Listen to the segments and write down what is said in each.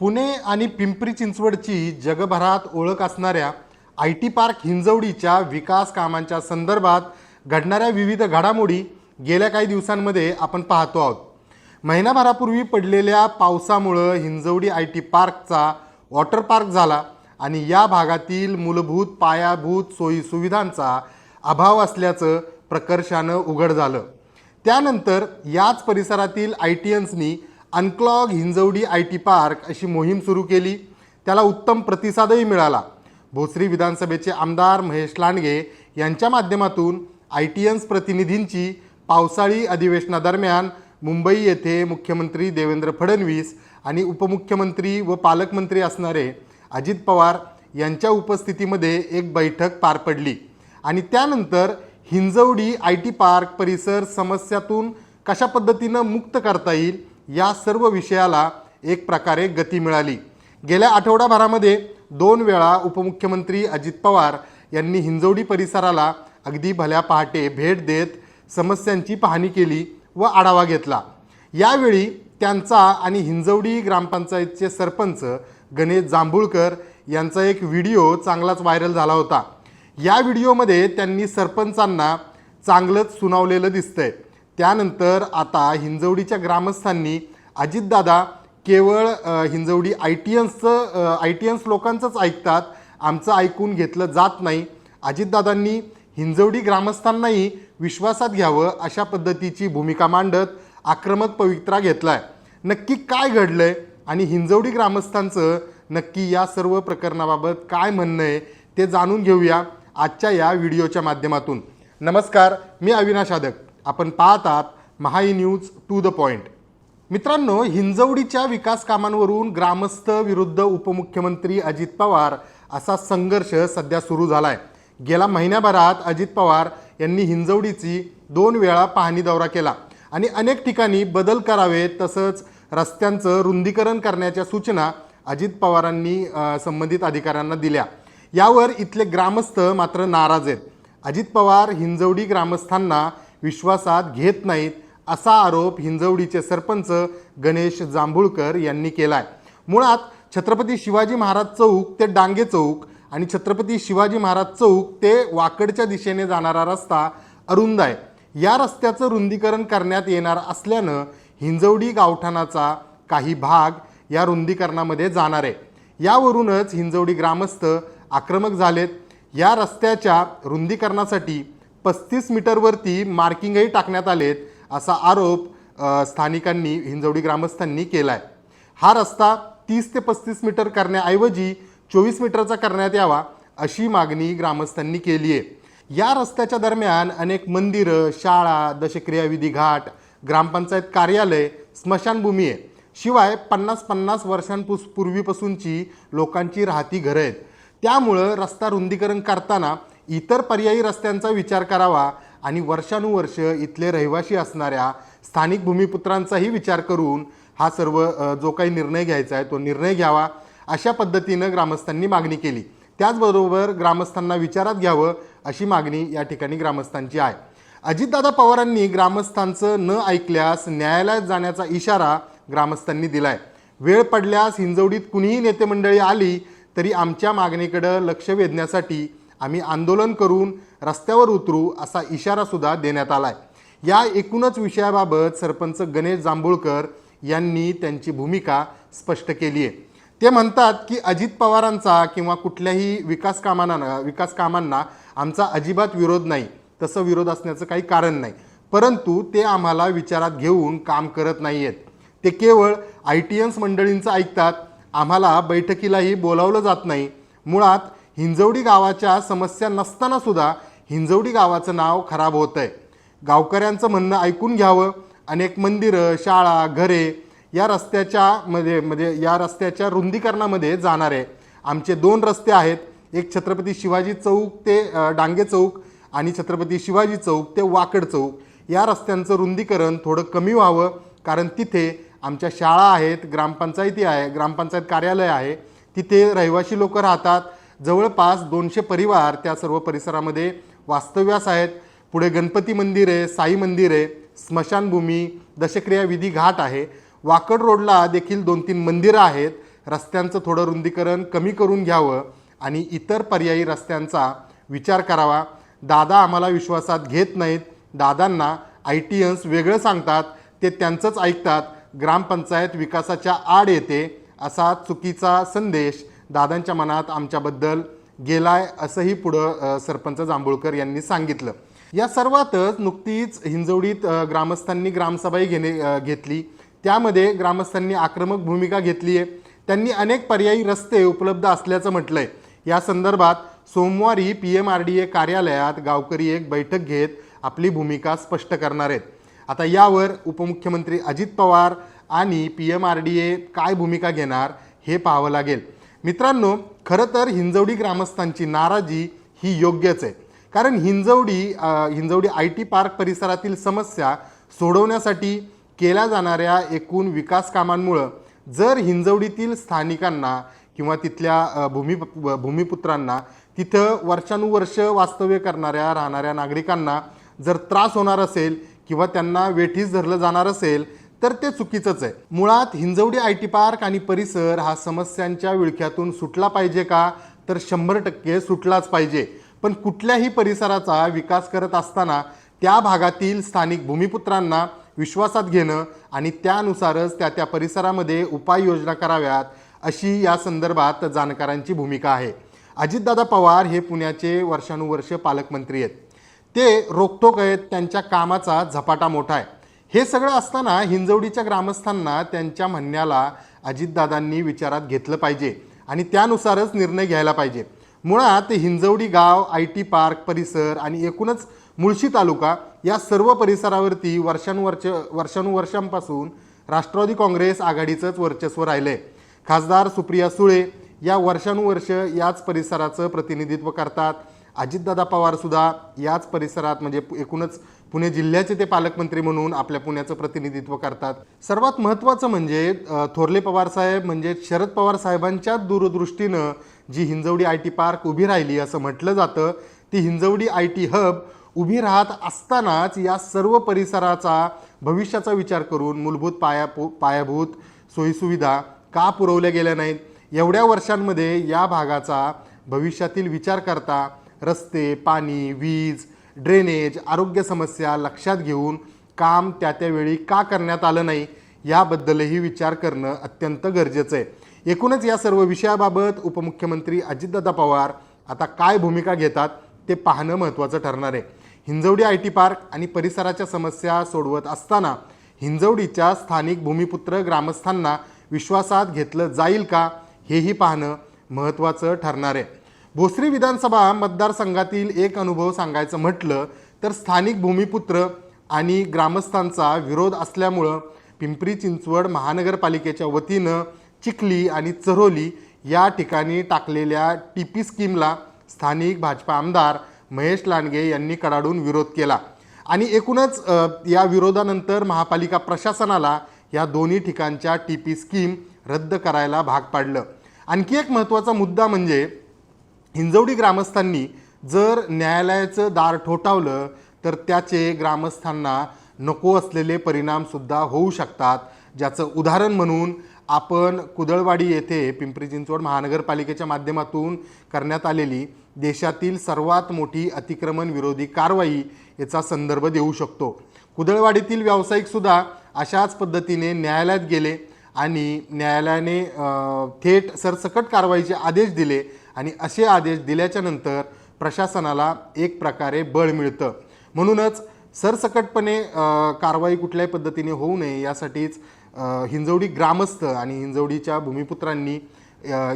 पुणे आणि पिंपरी चिंचवडची जगभरात ओळख असणाऱ्या आय टी पार्क हिंजवडीच्या विकास कामांच्या संदर्भात घडणाऱ्या विविध घडामोडी गेल्या काही दिवसांमध्ये आपण पाहतो आहोत. महिनाभरापूर्वी पडलेल्या पावसामुळं हिंजवडी आय टी पार्कचा वॉटर पार्क झाला आणि या भागातील मूलभूत पायाभूत सोयी सुविधांचा अभाव असल्याचं प्रकर्षानं उघड झालं. त्यानंतर याच परिसरातील I T एन्सनी unclog Hinjawadi I T park अशी मोहीम सुरू केली. त्याला उत्तम प्रतिसादही मिळाला. भोसरी विधानसभेचे आमदार महेश लांडगे यांच्या माध्यमातून आय टी एन्स प्रतिनिधींची पावसाळी अधिवेशनादरम्यान मुंबई येथे मुख्यमंत्री देवेंद्र फडणवीस आणि उपमुख्यमंत्री व पालकमंत्री असणारे अजित पवार यांच्या उपस्थितीमध्ये एक बैठक पार पडली. आणि त्यानंतर हिंजवडी आय टी पार्क परिसर समस्यातून कशा पद्धतीनं मुक्त करता येईल या सर्व विषयाला एक प्रकारे गती मिळाली. गेल्या आठवडाभरामध्ये दोन वेळा उपमुख्यमंत्री अजित पवार यांनी हिंजवडी परिसराला अगदी भल्या पहाटे भेट देत समस्यांची पाहणी केली व आढावा घेतला. यावेळी त्यांचा आणि हिंजवडी ग्रामपंचायतचे सरपंच गणेश जांभूळकर यांचा एक व्हिडिओ चांगलाच व्हायरल झाला होता. या व्हिडिओमध्ये त्यांनी सरपंचांना चांगलंच सुनावलेलं दिसतंय. त्यानंतर आता हिंजवडीच्या ग्रामस्थांनी अजितदादा केवळ हिंजवडी आय टी एन्सचं आय टी एन्स लोकांचंच ऐकतात. आमचं ऐकून घेतलं जात नाही. अजितदादांनी हिंजवडी ग्रामस्थांनाही विश्वासात घ्यावं अशा पद्धतीची भूमिका मांडत आक्रमक पवित्रा घेतलाय. नक्की काय घडलं आहे आणि हिंजवडी ग्रामस्थांचं नक्की या सर्व प्रकरणाबाबत काय म्हणणं आहे ते जाणून घेऊया आजच्या या व्हिडिओच्या माध्यमातून. नमस्कार मी अविनाश आदक. आपण पाहत आहात Mahai news to the point. मित्रांनो हिंजवडीच्या विकास कामांवरून ग्रामस्थ विरुद्ध उपमुख्यमंत्री अजित पवार असा संघर्ष सध्या सुरू झाला आहे गेल्या महिन्याभरात अजित पवार यांनी हिंजवडीची दोन वेळा पाहणी दौरा केला आणि अनेक ठिकाणी बदल करावेत तसंच रस्त्यांचं रुंदीकरण करण्याच्या सूचना अजित पवारांनी संबंधित अधिकाऱ्यांना दिल्या. यावर इथले ग्रामस्थ मात्र नाराज आहेत. अजित पवार हिंजवडी ग्रामस्थांना विश्वासात घेत नाहीत असा आरोप हिंजवडीचे सरपंच गणेश जांभूळकर यांनी केलाय. मुळात छत्रपती शिवाजी महाराज चौक ते डांगे चौक आणि छत्रपती शिवाजी महाराज चौक ते वाकडच्या दिशेने जाणारा रस्ता अरुंद आहे. या रस्त्याचं रुंदीकरण करण्यात येणार असल्यानं हिंजवडी गावठाणाचा काही भाग या रुंदीकरणामध्ये जाणार आहे. यावरूनच हिंजवडी ग्रामस्थ आक्रमक झालेत. या रस्त्याच्या रुंदीकरणासाठी पस्तीस मीटरवरती मार्किंगही टाकण्यात आलेत असा आरोप स्थानिकांनी हिंजवडी ग्रामस्थांनी केला आहे हा रस्ता तीस ते पस्तीस मीटर करण्याऐवजी चोवीस मीटरचा करण्यात यावा अशी मागणी ग्रामस्थांनी केली आहे या रस्त्याच्या दरम्यान अनेक मंदिरं शाळा दशक्रियाविधी घाट ग्रामपंचायत कार्यालय स्मशानभूमी आहे. शिवाय पन्नास पन्नास वर्षांपूस पूर्वीपासूनची लोकांची राहती घरं आहेत. त्यामुळं रस्ता रुंदीकरण करताना इतर पर्यायी रस्त्यांचा विचार करावा आणि वर्षानुवर्ष इथले रहिवासी असणाऱ्या स्थानिक भूमिपुत्रांचाही विचार करून हा सर्व जो काही निर्णय घ्यायचा आहे तो निर्णय घ्यावा अशा पद्धतीनं ग्रामस्थांनी मागणी केली. त्याचबरोबर ग्रामस्थांना विचारात घ्यावं अशी मागणी या ठिकाणी ग्रामस्थांची आहे. अजितदादा पवारांनी ग्रामस्थांचं न ऐकल्यास न्यायालयात जाण्याचा इशारा ग्रामस्थांनी दिला आहे वेळ पडल्यास हिंजवडीत कुणीही नेतेमंडळी आली तरी आमच्या मागणीकडं लक्ष वेधण्यासाठी आम्ही आंदोलन करून रस्त्यावर उतरू असा इशारासुद्धा देण्यात आला आहे या एकूणच विषयाबाबत सरपंच गणेश जांभूळकर यांनी त्यांची भूमिका स्पष्ट केली आहे. ते म्हणतात की अजित पवारांचा किंवा कुठल्याही विकास कामांना विकास कामांना आमचा अजिबात विरोध नाही. तसं विरोध असण्याचं काही कारण नाही. परंतु ते आम्हाला विचारात घेऊन काम करत नाही आहेत ते केवळ आय टी एन्स मंडळींचं ऐकतात. आम्हाला बैठकीलाही बोलावलं जात नाही. मुळात हिंजवडी गावाच्या समस्या नसताना सुद्धा हिंजवडी गावाचं नाव खराब होतं आहे गावकऱ्यांचं म्हणणं ऐकून घ्यावं. अनेक मंदिरं शाळा घरे या रस्त्याच्या मध्ये म्हणजे या रस्त्याच्या रुंदीकरणामध्ये जाणार आहे. आमचे दोन रस्ते आहेत. एक छत्रपती शिवाजी चौक ते डांगे चौक आणि छत्रपती शिवाजी चौक ते वाकड चौक. या रस्त्यांचं रुंदीकरण थोडं कमी व्हावं. कारण तिथे आमच्या शाळा आहेत ग्रामपंचायती आहे ग्रामपंचायत कार्यालय आहे. तिथे रहिवासी लोक राहतात. जवळपास दोनशे परिवार त्या सर्व परिसरामध्ये वास्तव्यास आहेत. पुढे गणपती मंदिर आहे साई मंदिर आहे स्मशानभूमी दशक्रिया विधी घाट आहे. वाकड रोडला देखील दोन तीन मंदिरं आहेत. रस्त्यांचं थोडं रुंदीकरण कमी करून घ्यावं आणि इतर पर्यायी रस्त्यांचा विचार करावा. दादा आम्हाला विश्वासात घेत नाहीत. दादांना आय टी एन्स वेगळं सांगतात. ते त्यांचंच ऐकतात. ग्रामपंचायत विकासाच्या आड येते असा चुकीचा संदेश दादांच्या मनात आमच्याबद्दल गेलाय असंही पुढं सरपंच जांभूळकर यांनी सांगितलं. या सर्वातच नुकतीच हिंजवडीत ग्रामस्थांनी ग्रामसभाही घेणे घेतली. त्यामध्ये ग्रामस्थांनी आक्रमक भूमिका घेतली आहे त्यांनी अनेक पर्यायी रस्ते उपलब्ध असल्याचं म्हटलंय. या संदर्भात सोमवारी P M R D A कार्यालयात गावकरी एक बैठक घेत आपली भूमिका स्पष्ट करणार आहेत. आता यावर उपमुख्यमंत्री अजित पवार आणि P M R D A काय भूमिका घेणार हे पाहावं लागेल. मित्रांनो खरं तर हिंजवडी ग्रामस्थांची नाराजी ही योग्यच आहे. कारण Hinjawadi Hinjawadi I T park परिसरातील समस्या सोडवण्यासाठी केल्या जाणाऱ्या एकूण विकास कामांमुळं जर हिंजवडीतील स्थानिकांना किंवा तिथल्या भूमी भूमिपुत्रांना तिथं वर्षानुवर्ष वास्तव्य करणाऱ्या राहणाऱ्या नागरिकांना जर त्रास होणार असेल किंवा त्यांना वेठीस धरलं जाणार असेल तर ते चुकीचंच आहे. मुळात हिंजवडी आय टी पार्क आणि परिसर हा समस्यांच्या विळख्यातून सुटला पाहिजे का? तर शंभर टक्के सुटलाच पाहिजे. पण कुठल्याही परिसराचा विकास करत असताना त्या भागातील स्थानिक भूमिपुत्रांना विश्वासात घेणं आणि त्यानुसारच त्या त्या परिसरामध्ये उपाययोजना कराव्यात अशी या संदर्भात जाणकारांची भूमिका आहे. अजितदादा पवार हे पुण्याचे वर्षानुवर्ष पालकमंत्री आहेत. ते रोखोक आहेत त्यांच्या कामाचा झपाटा मोठा आहे. हे सगळं असताना हिंजवडीच्या ग्रामस्थांना त्यांच्या म्हणण्याला अजितदादांनी विचारात घेतलं पाहिजे आणि त्यानुसारच निर्णय घ्यायला पाहिजे. मुळात हिंजवडी गाव आय टी पार्क परिसर आणि एकूणच मुळशी तालुका या सर्व परिसरावरती वर्षानुवर्ष वर्षानुवर्षांपासून राष्ट्रवादी काँग्रेस आघाडीचंच वर्चस्व राहिलं आहे खासदार सुप्रिया सुळे या वर्षानुवर्ष याच परिसराचं प्रतिनिधित्व करतात. अजितदादा पवारसुद्धा याच परिसरात म्हणजे एकूणच पुणे जिल्ह्याचे ते पालकमंत्री म्हणून आपल्या पुण्याचं प्रतिनिधित्व करतात. सर्वात महत्त्वाचं म्हणजे थोरले पवार साहेब म्हणजे शरद पवार साहेबांच्या दूरदृष्टीनं जी हिंजवडी आय टी पार्क उभी राहिली असं म्हटलं जातं ती हिंजवडी आय टी हब उभी राहत असतानाच या सर्व परिसराचा भविष्याचा विचार करून मूलभूत पाया पायाभूत सोयीसुविधा का पुरवल्या गेल्या नाहीत? एवढ्या वर्षांमध्ये या भागाचा भविष्यातील विचार करता रस्ते पाणी वीज ड्रेनेज आरोग्य समस्या लक्षात घेऊन काम त्या त्यावेळी का करण्यात आलं नाही याबद्दलही विचार करणं अत्यंत गरजेचं आहे. एकूणच या सर्व विषयाबाबत उपमुख्यमंत्री अजितदादा पवार आता काय भूमिका घेतात ते पाहणं महत्त्वाचं ठरणार आहे. हिंजवडी आय टी पार्क आणि परिसराच्या समस्या सोडवत असताना हिंजवडीच्या स्थानिक भूमिपुत्र ग्रामस्थांना विश्वासात घेतलं जाईल का हेही पाहणं महत्त्वाचं ठरणार आहे. भोसरी विधानसभा मतदारसंघातील एक अनुभव सांगायचं म्हटलं तर स्थानिक भूमिपुत्र आणि ग्रामस्थांचा विरोध असल्यामुळं पिंपरी चिंचवड महानगरपालिकेच्या वतीनं चिखली आणि चरोली या ठिकाणी टाकलेल्या टी पी स्कीमला स्थानिक भाजपा आमदार महेश लांडगे यांनी कडाडून विरोध केला. आणि एकूणच या विरोधानंतर महापालिका प्रशासनाला या दोन्ही ठिकाणच्या टी पी स्कीम रद्द करायला भाग पाडलं. आणखी एक महत्त्वाचा मुद्दा म्हणजे हिंजवडी ग्रामस्थांनी जर न्यायालयाचं दार ठोठावलं तर त्याचे ग्रामस्थांना नको असलेले परिणामसुद्धा होऊ शकतात. ज्याचं उदाहरण म्हणून आपण कुदळवाडी येथे पिंपरी चिंचवड महानगरपालिकेच्या माध्यमातून करण्यात आलेली देशातील सर्वात मोठी अतिक्रमण विरोधी कारवाई याचा संदर्भ देऊ शकतो. कुदळवाडीतील व्यावसायिकसुद्धा अशाच पद्धतीने न्यायालयात गेले आणि न्यायालयाने थेट सरसकट कारवाईचे आदेश दिले आणि असे आदेश दिल्याच्यानंतर प्रशासनाला एक प्रकारे बळ मिळतं. म्हणूनच सरसकटपणे कारवाई कुठल्याही पद्धतीने होऊ नये यासाठीच हिंजवडी ग्रामस्थ आणि हिंजवडीच्या भूमिपुत्रांनी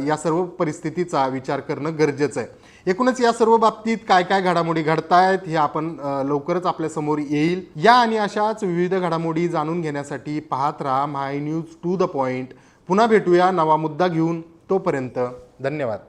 या सर्व परिस्थितीचा विचार करणं गरजेचं आहे. एकूणच या सर्व बाबतीत काय काय घडामोडी घडतायत हे आपण लवकरच आपल्यासमोर येईल. या आणि अशाच विविध घडामोडी जाणून घेण्यासाठी पाहत राहा my news to the point पुन्हा भेटूया नवा मुद्दा घेऊन. तोपर्यंत धन्यवाद.